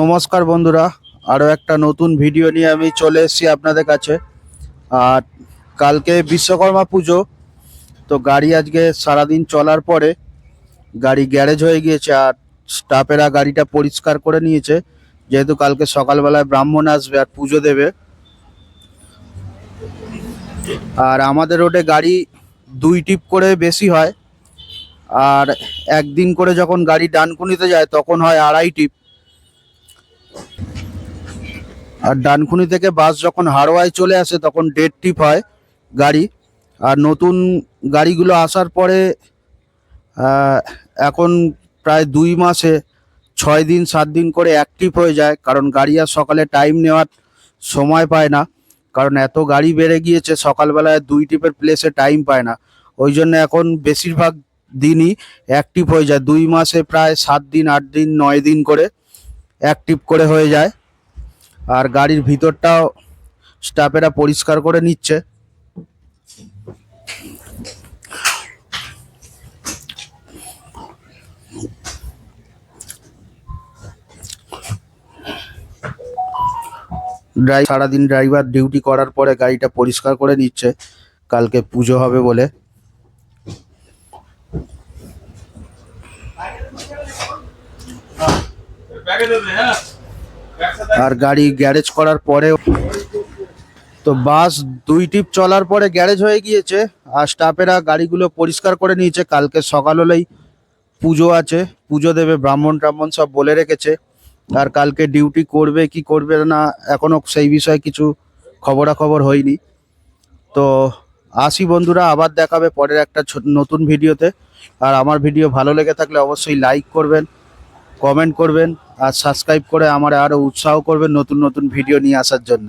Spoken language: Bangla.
নমস্কার বন্ধুরা আরও একটা নতুন ভিডিও নিয়ে আমি চলে এসেছি আপনাদের কাছে। আর কালকে বিশ্বকর্মা পুজো, তো গাড়ি আজকে সারাদিন চলার পরে গাড়ি গ্যারেজ হয়ে গিয়েছে আর স্টাফেরা গাড়িটা পরিষ্কার করে নিয়েছে। যেহেতু কালকে সকালবেলায় ব্রাহ্মণ আসবে আর পুজো দেবে। আর আমাদের রোডে গাড়ি দুই টিপ করে বেশি হয়। আর একদিন করে যখন গাড়ি ডানকুনিতে যায়, তখন হয় আড়াই টিপ। আর ডানকুনি থেকে বাস যখন হাড়োয়ায় চলে আসে, তখন দেড় টিপ হয় গাড়ি। আর নতুন গাড়িগুলো আসার পরে এখন প্রায় দুই মাসে ছয় দিন, সাত দিন করে অ্যাক্টিভ হয়ে যায়, কারণ গাড়ি আর সকালে টাইম নেওয়ার সময় পায় না। কারণ এত গাড়ি বেড়ে গিয়েছে, সকালবেলায় দুই টিপের প্লেসে টাইম পায় না। ওই জন্য এখন বেশিরভাগ দিনই অ্যাক্টিভ হয়ে যায়, দুই মাসে প্রায় সাত দিন, আট দিন, নয় দিন করে। অ্যাক্টিভ করে হয়ে যায়। আর গাড়ির ভিতরটাও স্টাফেরা পরিষ্কার করে নিচ্ছে। ড্রাই সারাদিন ড্রাইভার ডিউটি করার পরে গাড়িটা পরিষ্কার করে নিচ্ছে। কালকে পুজো হবে বলে। আর গাড়ি গ্যারেজ করার পরেও তো বাস দুই টিপ চলার পরে গ্যারেজ হয়ে গিয়েছে, আর স্টাফেরা গাড়িগুলো পরিষ্কার করে নিয়েছে। কালকে সকাল হলেই পুজো আছে, পুজো দেবে ব্রাহ্মণ টাহ্মণ সব বলে রেখেছে। আর কালকে ডিউটি করবে, কি করবে না, এখনও সেই বিষয়ে কিছু খবরাখবর হয়নি। তো আসি বন্ধুরা, আবার দেখাবে পরের একটা নতুন ভিডিওতে। আর আমার ভিডিও ভালো লেগে থাকলে অবশ্যই লাইক করবেন কমেন্ট করবেন আর সাবস্ক্রাইব করে আমার আরও উৎসাহ করবেন নতুন নতুন ভিডিও নিয়ে আসার জন্য।